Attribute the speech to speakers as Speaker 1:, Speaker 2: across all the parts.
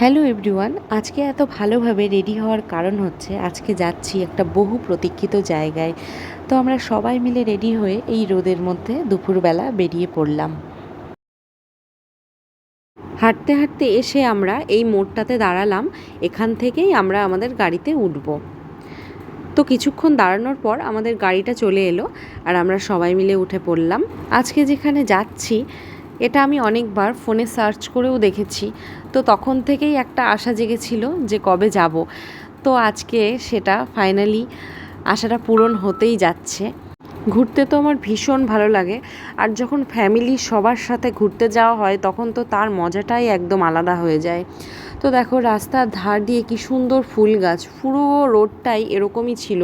Speaker 1: Hello everyone, আজকে এত ভালোভাবে রেডি হওয়ার কারণ হচ্ছে আজকে যাচ্ছি একটা বহু প্রতীক্ষিত জায়গায়। তো আমরা সবাই মিলে রেডি হয়ে এই রোদের মধ্যে দুপুরবেলা বেরিয়ে পড়লাম। হাঁটতে হাঁটতে এসে আমরা এই মোড়টাতে দাঁড়ালাম, এখান থেকেই আমরা আমাদের গাড়িতে উঠব। তো কিছুক্ষণ দাঁড়ানোর পর আমাদের গাড়িটা চলে এলো আর আমরা সবাই মিলে উঠে পড়লাম। আজকে যেখানে যাচ্ছি এটা আমি অনেকবার ফোনে সার্চ করেও দেখেছি। তো তখন থেকেই একটা আশা জেগেছিল যে কবে যাব। তো আজকে সেটা ফাইনালি আশাটা পূরণ হতেই যাচ্ছে। ঘুরতে তো আমার ভীষণ ভালো লাগে। আর যখন ফ্যামিলি সবার সাথে ঘুরতে যাওয়া হয়, তখন তো তার মজাটাই একদম আলাদা হয়ে যায়। তো দেখো রাস্তার ধার দিয়ে কি সুন্দর ফুল গাছ, পুরো রোডটাই এরকমই ছিল।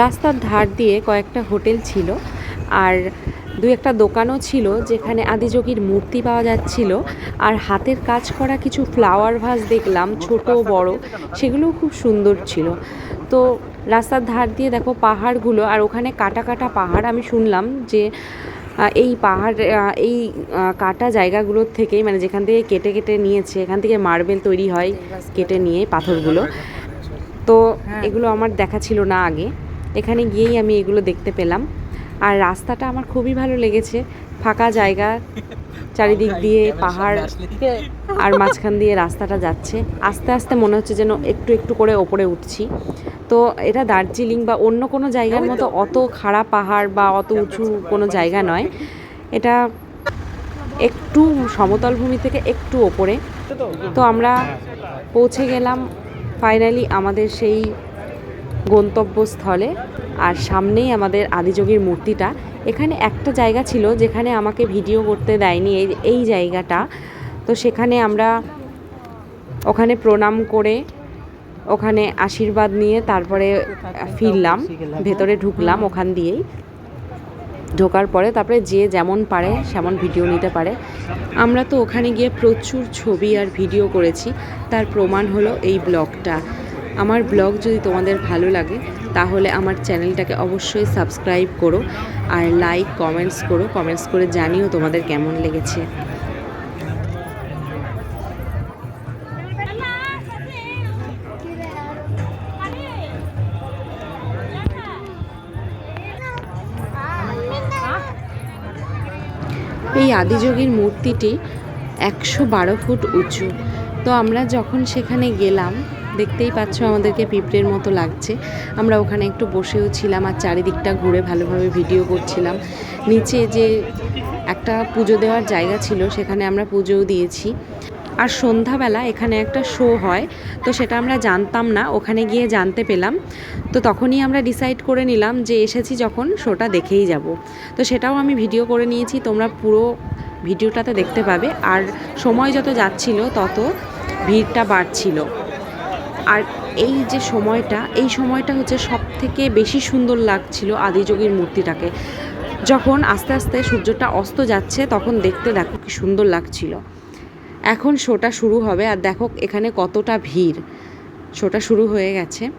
Speaker 1: রাস্তার ধার দিয়ে কয়েকটা হোটেল ছিল আর দু একটা দোকানও ছিল যেখানে আদিযোগীর মূর্তি পাওয়া যাচ্ছিল। আর হাতের কাজ করা কিছু ফ্লাওয়ার ভাস দেখলাম ছোট বড় সেগুলোও খুব সুন্দর ছিল। তো রাস্তার ধার দিয়ে দেখো পাহাড়গুলো আর ওখানে কাটা কাটা পাহাড় আমি শুনলাম যে এই পাহাড় এই কাটা জায়গাগুলোর থেকেই মানে যেখান থেকে কেটে কেটে নিয়েছে এখান থেকে মার্বেল তৈরি হয় কেটে নিয়ে পাথরগুলো। তো এগুলো আমার দেখা ছিল না আগে। এখানে গিয়েই আমি এগুলো দেখতে পেলাম। আর রাস্তাটা আমার খুবই ভালো লেগেছে। ফাঁকা জায়গা চারিদিক দিয়ে পাহাড় আর মাঝখান দিয়ে রাস্তাটা যাচ্ছে। আস্তে আস্তে মনে হচ্ছে যেন একটু একটু করে ওপরে উঠছি। তো এটা দার্জিলিং বা অন্য কোনো জায়গার মতো অত খাড়া পাহাড় বা অত উঁচু কোনো জায়গা নয়। এটা একটু সমতল ভূমি থেকে একটু ওপরে। তো আমরা পৌঁছে গেলাম। ফাইনালি আমাদের সেই গন্তব্যস্থলে। আর সামনেই আমাদের আদিযোগীর মূর্তিটা। এখানে একটা জায়গা ছিল যেখানে আমাকে ভিডিও করতে দেয়নি এই এই জায়গাটা। তো সেখানে আমরা ওখানে প্রণাম করে ওখানে আশীর্বাদ নিয়ে তারপরে ফিরলাম, ভেতরে ঢুকলাম ওখান দিয়েই। ঢোকার পরে তারপরে যে যেমন পারে সেমন ভিডিও নিতে পারে। আমরা তো ওখানে গিয়ে প্রচুর ছবি আর ভিডিও করেছি। তার প্রমাণ হলো এই ব্লগটা। আমার ব্লগ যদি তোমাদের ভালো লাগে, তাহলে আমার চ্যানেলটাকে অবশ্যই সাবস্ক্রাইব করো আর লাইক, কমেন্টস করো। কমেন্টস করে জানিও তোমাদের কেমন লেগেছে। এই আদিযোগীর মূর্তিটি একশো বারো ফুট উঁচু। তো আমরা যখন সেখানে গেলাম দেখতেই পাচ্ছ আমাদেরকে পিঁপড়ের মতো লাগছে। আমরা ওখানে একটু বসেও ছিলাম আর চারিদিকটা ঘুরে ভালোভাবে ভিডিও করছিলাম। নিচে যে একটা পুজো দেওয়ার জায়গা ছিল, সেখানে আমরা পুজোও দিয়েছি। আর সন্ধ্যাবেলা এখানে একটা শো হয়, তো সেটা আমরা জানতাম না, ওখানে গিয়ে জানতে পেলাম। তো তখনই আমরা ডিসাইড করে নিলাম যে এসেছি যখন শোটা দেখেই যাব। তো সেটাও আমি ভিডিও করে নিয়েছি, তোমরা পুরো ভিডিওটাতে দেখতে পাবে। আর সময় যত যাচ্ছিল, তত ভিড়টা বাড়ছিল। আর এই যে সময়টা, এই সময়টা হচ্ছে সব থেকে বেশি সুন্দর লাগছিল আদিযোগীর মূর্তিটাকে। যখন আস্তে আস্তে সূর্যটা অস্ত যাচ্ছে, তখন দেখতে দেখো কি সুন্দর লাগছিল। এখন শোটা শুরু হবে আর দেখো এখানে কতটা ভিড়। শোটা শুরু হয়ে গেছে।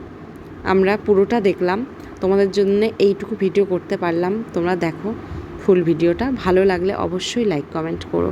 Speaker 1: আমরা পুরোটা দেখলাম। তোমাদের জন্য এইটুকু ভিডিও করতে পারলাম। তোমরা দেখো ফুল ভিডিওটা। ভালো লাগলে অবশ্যই লাইক কমেন্ট করো।